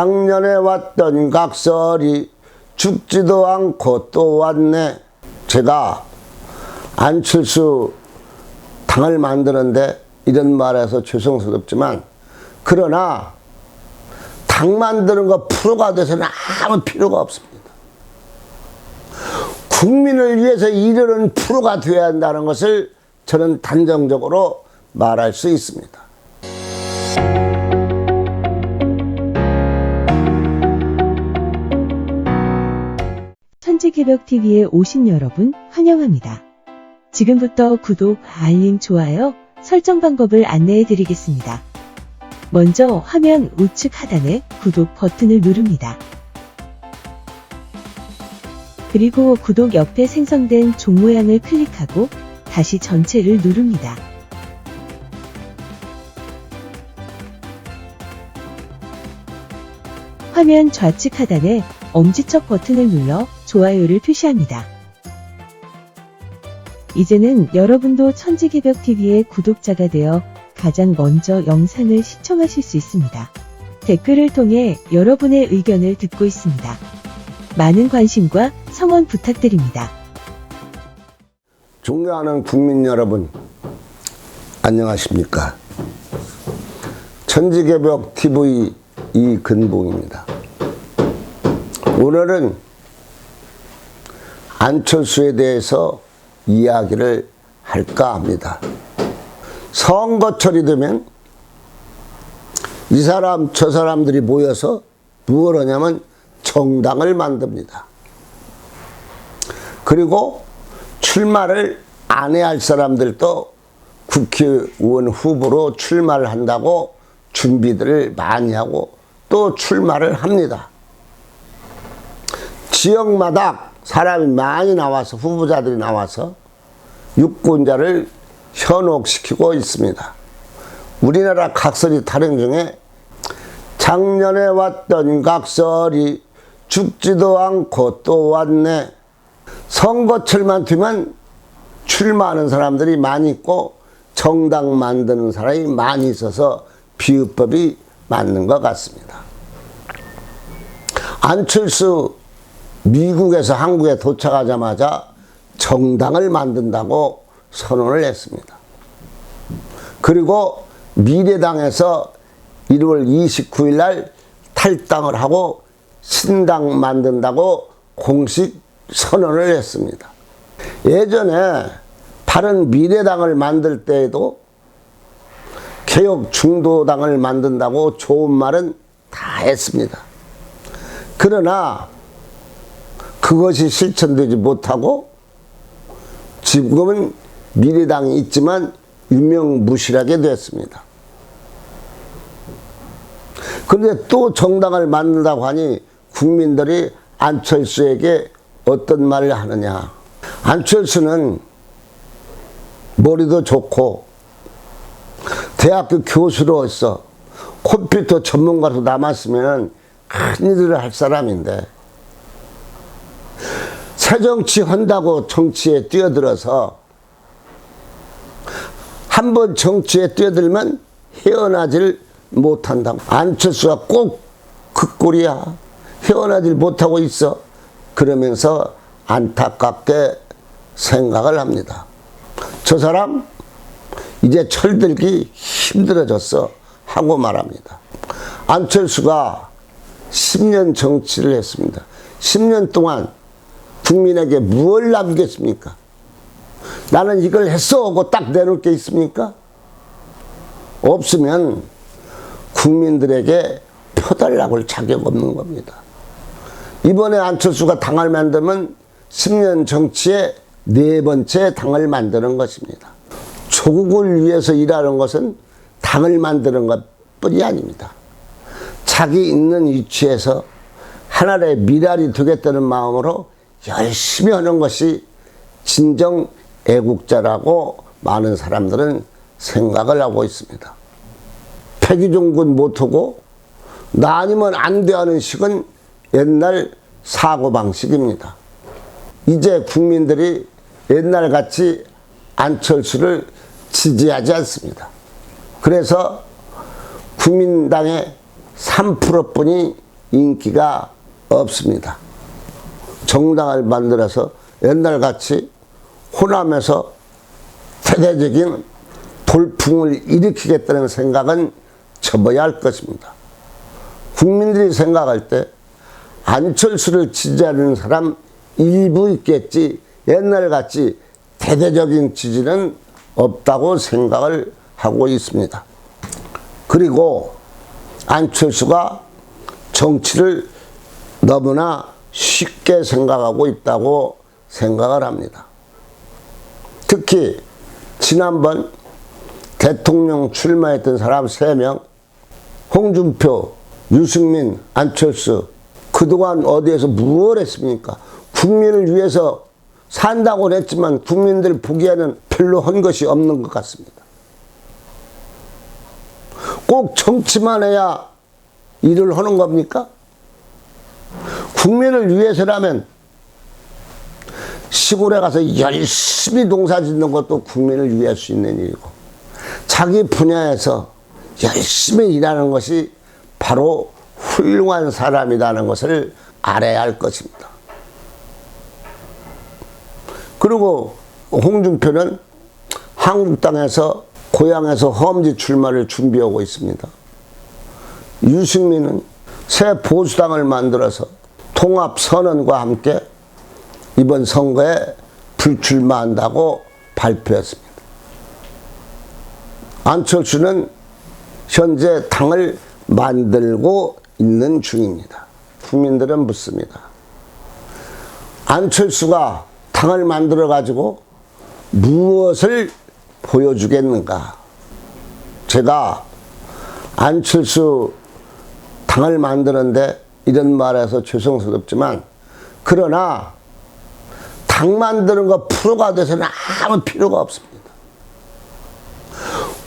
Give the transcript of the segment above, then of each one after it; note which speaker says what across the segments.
Speaker 1: 작년에 왔던 각설이 죽지도 않고 또 왔네. 제가 안철수 당을 만드는데 이런 말해서 죄송스럽지만 그러나 당 만드는 거 프로가 돼서는 아무 필요가 없습니다. 국민을 위해서 이르는 프로가 되어야 한다는 것을 저는 단정적으로 말할 수 있습니다.
Speaker 2: 천지개벽TV에 오신 여러분 환영합니다. 지금부터 구독, 알림, 좋아요, 설정 방법을 안내해 드리겠습니다. 먼저 화면 우측 하단에 구독 버튼을 누릅니다. 그리고 구독 옆에 생성된 종 모양을 클릭하고 다시 전체를 누릅니다. 화면 좌측 하단에 엄지척 버튼을 눌러 좋아요를 표시합니다. 이제는 여러분도 천지개벽TV의 구독자가 되어 가장 먼저 영상을 시청하실 수 있습니다. 댓글을 통해 여러분의 의견을 듣고 있습니다. 많은 관심과 성원 부탁드립니다.
Speaker 1: 존경하는 국민 여러분, 안녕하십니까. 천지개벽 TV 이근봉입니다. 오늘은 안철수에 대해서 이야기를 할까 합니다. 선거철이 되면 이 사람 저 사람들이 모여서 무엇 하냐면 정당을 만듭니다. 그리고 출마를 안 해야 할 사람들도 국회의원 후보로 출마를 한다고 준비들을 많이 하고 또 출마를 합니다. 지역마다 사람이 많이 나와서 후보자들이 나와서 유권자를 현혹시키고 있습니다. 우리나라 각설이 타령 중에 작년에 왔던 각설이 죽지도 않고 또 왔네. 선거철만 되면 출마하는 사람들이 많이 있고 정당 만드는 사람이 많이 있어서 비유법이 맞는 것 같습니다. 안철수 미국에서 한국에 도착하자마자 정당을 만든다고 선언을 했습니다. 그리고 미래당에서 1월 29일 날 탈당을 하고 신당 만든다고 공식 선언을 했습니다. 예전에 바른 미래당을 만들 때에도 개혁 중도당을 만든다고 좋은 말은 다 했습니다. 그러나 그것이 실천되지 못하고 지금은 미래당이 있지만 유명무실하게 됐습니다. 그런데 또 정당을 만든다고 하니 국민들이 안철수에게 어떤 말을 하느냐. 안철수는 머리도 좋고 대학교 교수로서 컴퓨터 전문가로 남았으면 큰 일을 할 사람인데 새정치 한다고 정치에 뛰어들어서 한 번 정치에 뛰어들면 헤어나질 못한다. 안철수가 꼭 그 꼴이야. 헤어나질 못하고 있어. 그러면서 안타깝게 생각을 합니다. 저 사람 이제 철들기 힘들어졌어 하고 말합니다. 안철수가 10년 정치를 했습니다. 10년 동안 국민에게 무엇을 남겼습니까? 나는 이걸 했어 하고 딱 내놓을 게 있습니까? 없으면 국민들에게 펴달라고 할 자격 없는 겁니다. 이번에 안철수가 당을 만들면 10년 정치의 네 번째 당을 만드는 것입니다. 조국을 위해서 일하는 것은 당을 만드는 것 뿐이 아닙니다. 자기 있는 위치에서 하나의 미랄이 되겠다는 마음으로 열심히 하는 것이 진정 애국자라고 많은 사람들은 생각을 하고 있습니다. 패기종군 못하고 나 아니면 안돼 하는 식은 옛날 사고방식입니다. 이제 국민들이 옛날 같이 안철수를 지지하지 않습니다. 그래서 국민당의 3%뿐이 인기가 없습니다. 정당을 만들어서 옛날같이 호남에서 세계적인 돌풍을 일으키겠다는 생각은 접어야 할 것입니다. 국민들이 생각할 때 안철수를 지지하는 사람 일부 있겠지 옛날같이 대대적인 지지는 없다고 생각을 하고 있습니다. 그리고 안철수가 정치를 너무나 쉽게 생각하고 있다고 생각을 합니다. 특히 지난번 대통령 출마했던 사람 3명 홍준표, 유승민, 안철수 그동안 어디에서 무엇 했습니까? 국민을 위해서 산다고는 했지만 국민들 보기에는 별로 한 것이 없는 것 같습니다. 꼭 정치만 해야 일을 하는 겁니까? 국민을 위해서라면 시골에 가서 열심히 농사 짓는 것도 국민을 위할 수 있는 일이고 자기 분야에서 열심히 일하는 것이 바로 훌륭한 사람이라는 것을 알아야 할 것입니다. 그리고 홍준표는 한국당에서 고향에서 험지 출마를 준비하고 있습니다. 유승민은 새 보수당을 만들어서 통합 선언과 함께 이번 선거에 불출마한다고 발표했습니다. 안철수는 현재 당을 만들고 있는 중입니다. 국민들은 묻습니다. 안철수가 당을 만들어 가지고 무엇을 보여주겠는가? 제가 안철수 당을 만드는데 이런 말해서 죄송스럽지만 그러나 당 만드는 거 프로가 돼서는 아무 필요가 없습니다.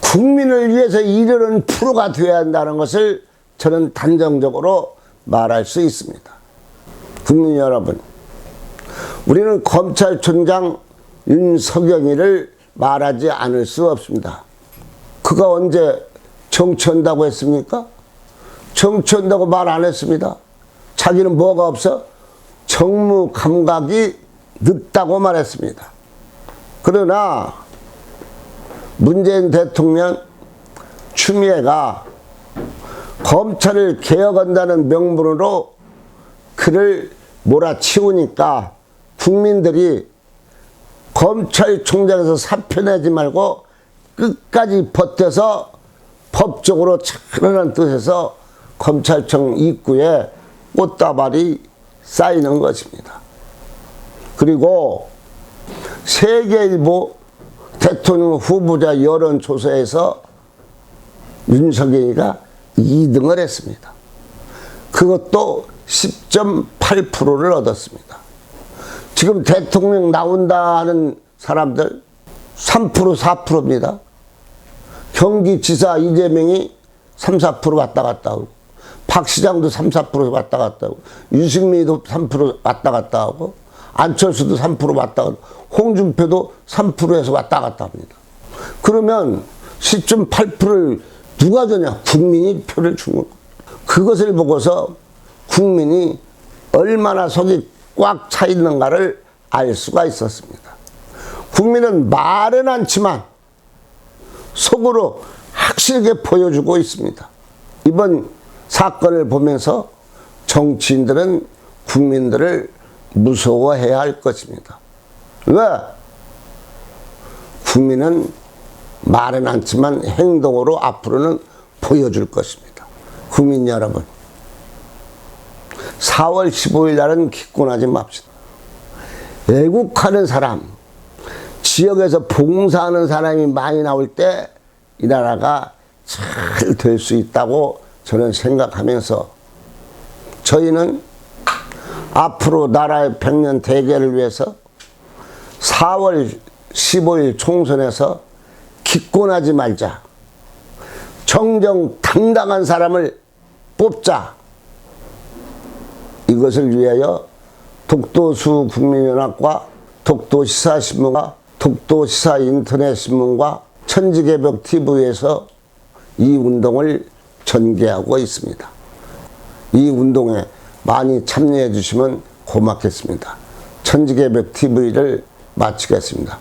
Speaker 1: 국민을 위해서 일하는 프로가 되어야 한다는 것을 저는 단정적으로 말할 수 있습니다. 국민 여러분, 우리는 검찰총장 윤석영이를 말하지 않을 수 없습니다. 그가 언제 정치한다고 했습니까? 정치한다고 말 안 했습니다. 자기는 뭐가 없어? 정무 감각이 늦다고 말했습니다. 그러나 문재인 대통령 추미애가 검찰을 개혁한다는 명분으로 그를 몰아치우니까 국민들이 검찰총장에서 사표 내지 말고 끝까지 버텨서 법적으로 차라는 뜻에서 검찰청 입구에 꽃다발이 쌓이는 것입니다. 그리고 세계일보 대통령 후보자 여론조사에서 윤석열이가 2등을 했습니다. 그것도 10.8%를 얻었습니다. 지금 대통령 나온다는 사람들 3% 4%입니다. 경기지사 이재명이 3, 4% 왔다 갔다 하고 박 시장도 3, 4% 왔다 갔다 하고 유승민도 3% 왔다 갔다 하고 안철수도 3% 왔다 갔다 홍준표도 3%에서 왔다 갔다 합니다. 그러면 10.8%를 누가 주냐? 국민이 표를 준 거. 그것을 보고서 국민이 얼마나 속이 꽉 차 있는가를 알 수가 있었습니다. 국민은 말은 않지만 속으로 확실하게 보여주고 있습니다. 이번 사건을 보면서 정치인들은 국민들을 무서워해야 할 것입니다. 왜? 국민은 말은 않지만 행동으로 앞으로는 보여줄 것입니다. 국민 여러분, 4월 15일 날은 기권하지 맙시다. 애국하는 사람, 지역에서 봉사하는 사람이 많이 나올 때 이 나라가 잘 될 수 있다고 저는 생각하면서 저희는 앞으로 나라의 백년 대계를 위해서 4월 15일 총선에서 기권하지 말자. 정정 당당한 사람을 뽑자. 이것을 위하여 독도수 국민연합과 독도시사신문과 독도시사인터넷신문과 천지개벽 TV에서 이 운동을 전개하고 있습니다. 이 운동에 많이 참여해 주시면 고맙겠습니다. 천지개벽 TV를 마치겠습니다.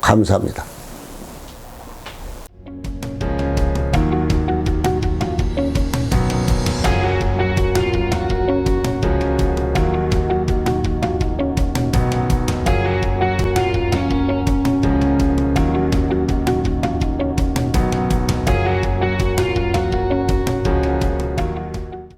Speaker 1: 감사합니다.